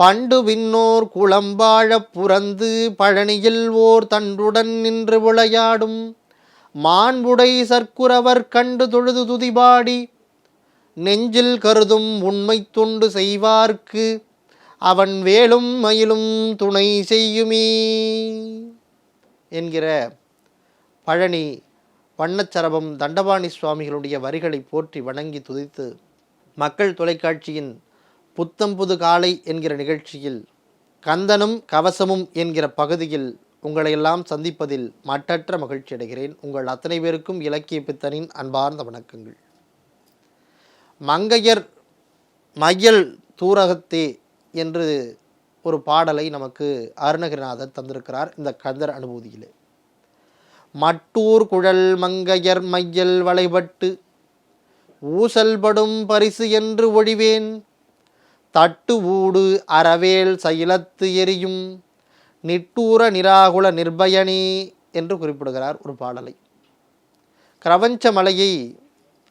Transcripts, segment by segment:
பண்டு விண்ணோர் குளம்பாழப் புறந்து பழனியில் ஓர் தன்றுடன் நின்று விளையாடும். மாண்புடை சர்க்குரவர் கண்டு தொழுது துதிபாடி. நெஞ்சில் கருதும் உண்மை தொண்டு செய்வார்க்கு. அவன் வேலும் மயிலும் துணை செய்யுமே. என்கிற பழனி வண்ணச்சரபம் தண்டபாணி சுவாமிகளுடைய வரிகளை போற்றி வணங்கி துதித்து மக்கள் தொலைக்காட்சியின் புத்தம் புது காலை என்கிற நிகழ்ச்சியில் கந்தனும் கவசமும் என்கிற பகுதியில் உங்களையெல்லாம் சந்திப்பதில் மட்டற்ற மகிழ்ச்சி அடைகிறேன். உங்கள் அத்தனை பேருக்கும் இலக்கிய பித்தனின் அன்பார்ந்த வணக்கங்கள். மங்கையர் மையல் தூரகத்தே என்று ஒரு பாடலை நமக்கு அருணகிரிநாதர் தந்திருக்கிறார் இந்த கந்தர் அனுபூதியிலே. மட்டூர் குழல் மங்கையர் மையல் வளைபட்டு ஊசல்படும் பரிசு என்று ஒழிவேன். தட்டு ஊடு அறவேல் சைலத்து எரியும். நிட்டூர நிராகுல நிர்பயணி என்று குறிப்பிடுகிறார் ஒரு பாடலை. கிரவஞ்ச மலையை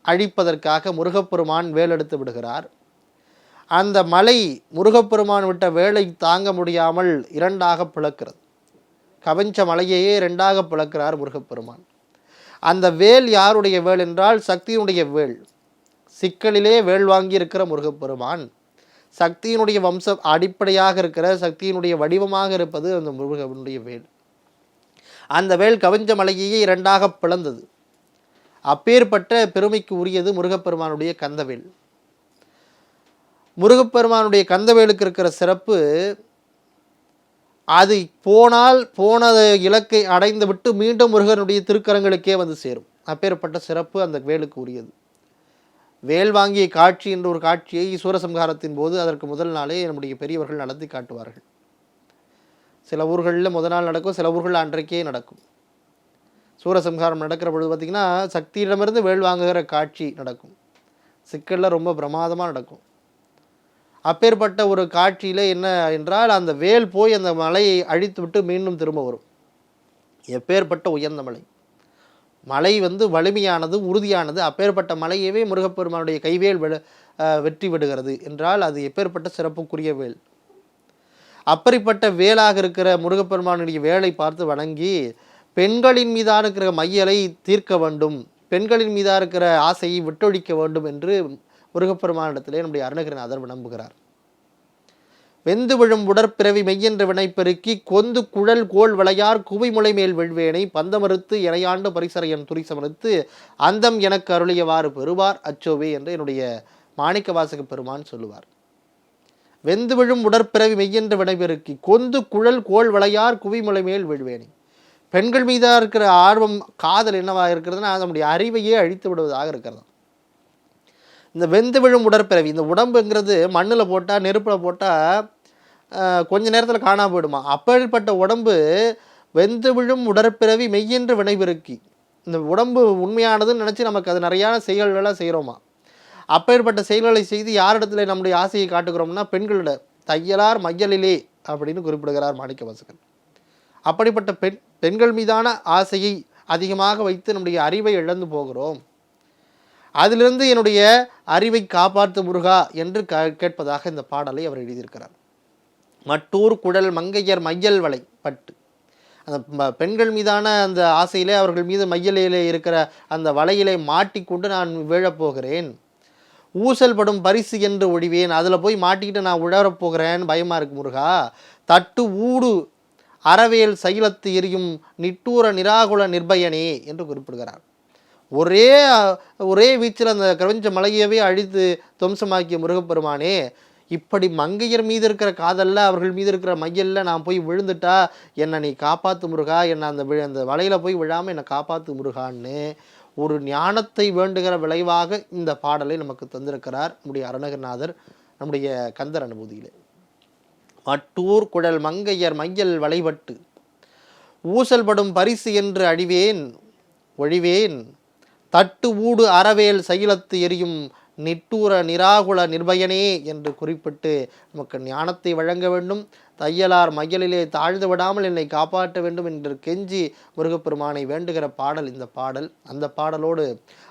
அழிப்பதற்காக முருகப்பெருமான் வேலெடுத்து விடுகிறார். அந்த மலை முருகப்பெருமான் விட்ட வேலை தாங்க முடியாமல் இரண்டாக பிளக்கிறது. கவஞ்ச மலையையே இரண்டாக பிளக்கிறார் முருகப்பெருமான். அந்த வேல் யாருடைய வேல் என்றால் சக்தியினுடைய வேல். சிக்கலிலே வேல் வாங்கி இருக்கிற முருகப்பெருமான். சக்தியினுடைய வம்ச அடிப்படையாக இருக்கிற சக்தியினுடைய வடிவமாக இருப்பது அந்த முருகனுடைய வேல். அந்த வேல் கவிஞ்ச மலையையே இரண்டாக பிளந்தது. அப்பேற்பட்ட பெருமைக்கு உரியது முருகப்பெருமானுடைய கந்தவேல். முருகப்பெருமானுடைய கந்தவேலுக்கு இருக்கிற சிறப்பு அது போனால் போன இலக்கை அடைந்து விட்டு மீண்டும் முருகனுடைய திருக்கரங்களுக்கே வந்து சேரும். அப்பேற்பட்ட சிறப்பு அந்த வேலுக்கு உரியது. வேல் வாங்கிய காட்சி என்ற ஒரு காட்சியை சூரசம்ஹாரத்தின் போது அதற்கு முதல் நாளே நம்முடைய பெரியவர்கள் நடத்தி காட்டுவார்கள். சில ஊர்களில் முதல் நாள் நடக்கும் சில ஊர்கள் அன்றைக்கே நடக்கும். சூரசம்ஹாரம் நடக்கிற பொழுது பார்த்திங்கன்னா சக்தியிடமிருந்து வேல் வாங்குகிற காட்சி நடக்கும். சிக்கலில் ரொம்ப பிரமாதமாக நடக்கும். அப்பேற்பட்ட ஒரு காட்சியில் என்ன என்றால் அந்த வேல் போய் அந்த மலையை அழித்து விட்டு மீண்டும் திரும்ப வரும். எப்பேற்பட்ட உயர்ந்த மலை. மலை வந்து வலிமையானது உறுதியானது. அப்பேற்பட்ட மலையவே முருகப்பெருமானுடைய கைவேல் வெ- வெற்றி விடுகிறது என்றால் அது எப்பேற்பட்ட சிறப்புக்குரிய வேல். அப்படிப்பட்ட வேலாக இருக்கிற முருகப்பெருமானுடைய வேலை பார்த்து வணங்கி பெண்களின் மீதான இருக்கிற மையலை தீர்க்க வேண்டும் பெண்களின் மீதாக இருக்கிற ஆசையை விட்டொழிக்க வேண்டும் என்று முருகப்பெருமானிடத்திலே நம்முடைய அருணகிரிநாதர் நம்புகிறார் வெந்து விழும் உடற்பிறவி மெய்யென்ற வினை பெருக்கி கொந்து குழல் கோல் விளையார் குவிமுலை மேல் வெள்வேனை பந்தமறுத்து இணையாண்டு பரிசரையன் துரிசமறுத்து அந்தம் எனக்கு அருளியவாறு பெறுவார் அச்சோவே என்று என்னுடைய மாணிக்க வாசக பெருமான் சொல்லுவார். வெந்து விழும் உடற்பிறவி மெய்யென்று வினை பெருக்கி கொந்து குழல் கோல் விளையார் குவிமுலை மேல் வெள்வேனை பெண்கள் மீதாக இருக்கிற ஆர்வம் காதல் என்னவாக இருக்கிறதுனா நம்முடைய அறிவையே அழித்து விடுவதாக இருக்கிறது. இந்த வெந்து விழும் உடற்பிறவி இந்த உடம்புங்கிறது மண்ணில் போட்டால் நெருப்பில் போட்டால் கொஞ்ச நேரத்தில் காணாம போயிடுமா. அப்படிப்பட்ட உடம்பு வெந்து விழும் உடற்பிறவி மெய்யென்று வினைபெருக்கி. இந்த உடம்பு உண்மையானதுன்னு நினச்சி நமக்கு அது நிறையா செயல்களெல்லாம் செய்கிறோமா அப்பேற்பட்ட செயல்களை செய்து யாரிடத்துல நம்முடைய ஆசையை காட்டுகிறோம்னா பெண்களிட தையலார் மையலிலே அப்படின்னு குறிப்பிடுகிறார் மாணிக்க வாசகன் அப்படிப்பட்ட பெண் பெண்கள் மீதான ஆசையை அதிகமாக வைத்து நம்முடைய அறிவை இழந்து போகிறோம். அதிலிருந்து என்னுடைய அறிவை காப்பாற்று முருகா என்று க கேட்பதாக இந்த பாடலை அவர் எழுதியிருக்கிறார். மட்டூர் குழல் மங்கையர் மையல் வலை பட்டு. அந்த பெண்கள் மீதான அந்த ஆசையிலே அவர்கள் மீது மையலிலே இருக்கிற அந்த வலையிலே மாட்டிக்கொண்டு நான் வீழப்போகிறேன். ஊசல் படும் பரிசு என்று ஒழிவேன். அதில் போய் மாட்டிக்கிட்டு நான் உழறப்போகிறேன் பயமாக இருக்கு முருகா. தட்டு ஊடு அறவேல் சைலத்து எரியும் நிட்டூர நிராகுல நிர்பயனே என்று குறிப்பிடுகிறார். ஒரே ஒரே வீச்சில் அந்த கிரவஞ்ச மலையவே அழித்து துவம்சமாக்கிய முருகப்பெருமானே இப்படி மங்கையர் மீது இருக்கிற காதலில் அவர்கள் மீது இருக்கிற மையல்ல நான் போய் விழுந்துட்டா என்னை நீ காப்பாற்று முருகா என்னை அந்த வி- அந்த வலையில் போய் விழாம என்னை காப்பாத்து முருகான்னு ஒரு ஞானத்தை வேண்டுகிற விளைவாக இந்த பாடலை நமக்கு தந்திருக்கிறார் நம்முடைய அருணகிரிநாதர் நம்முடைய கந்தர் அனுபூதியிலே. மட்டூர் குழல் மங்கையர் மையல் வளைபட்டு ஊசல்படும் பரிசு என்று அழிவேன் ஒழிவேன் தட்டு ஊடு அறவேல் சைலத்து எரியும் நிட்டூர நிராகுல நிர்பயனே என்று குறிப்பிட்டு நமக்கு ஞானத்தை வழங்க வேண்டும். தையலார் மையலிலே தாழ்ந்து விடாமல் என்னை காப்பாற்ற வேண்டும் என்று கெஞ்சி முருகப்பெருமானை வேண்டுகிற பாடல் இந்த பாடல். அந்த பாடலோடு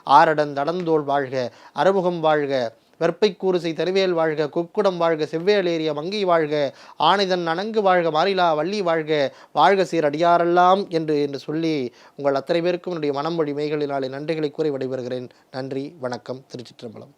ஆரடன் தடந்தோள் வாழ்க அறுமுகம் வாழ்க. வெற்பை கூறுசை தருவேல் வாழ்க குக்குடம் வாழ்க செவ்வேல் ஏறிய மங்கை வாழ்க ஆனைதன் நனங்கு வாழ்க மாறிலா வள்ளி வாழ்க வாழ்க சீரடியாரெல்லாம் என்று என்று சொல்லி உங்கள் அத்தனை பேருக்கும் என்னுடைய மனம் வழி மெய்களினாலே நன்றிகளை கூறி விடைபெறுகிறேன். நன்றி வணக்கம் திருச்சிற்றம்பலம்.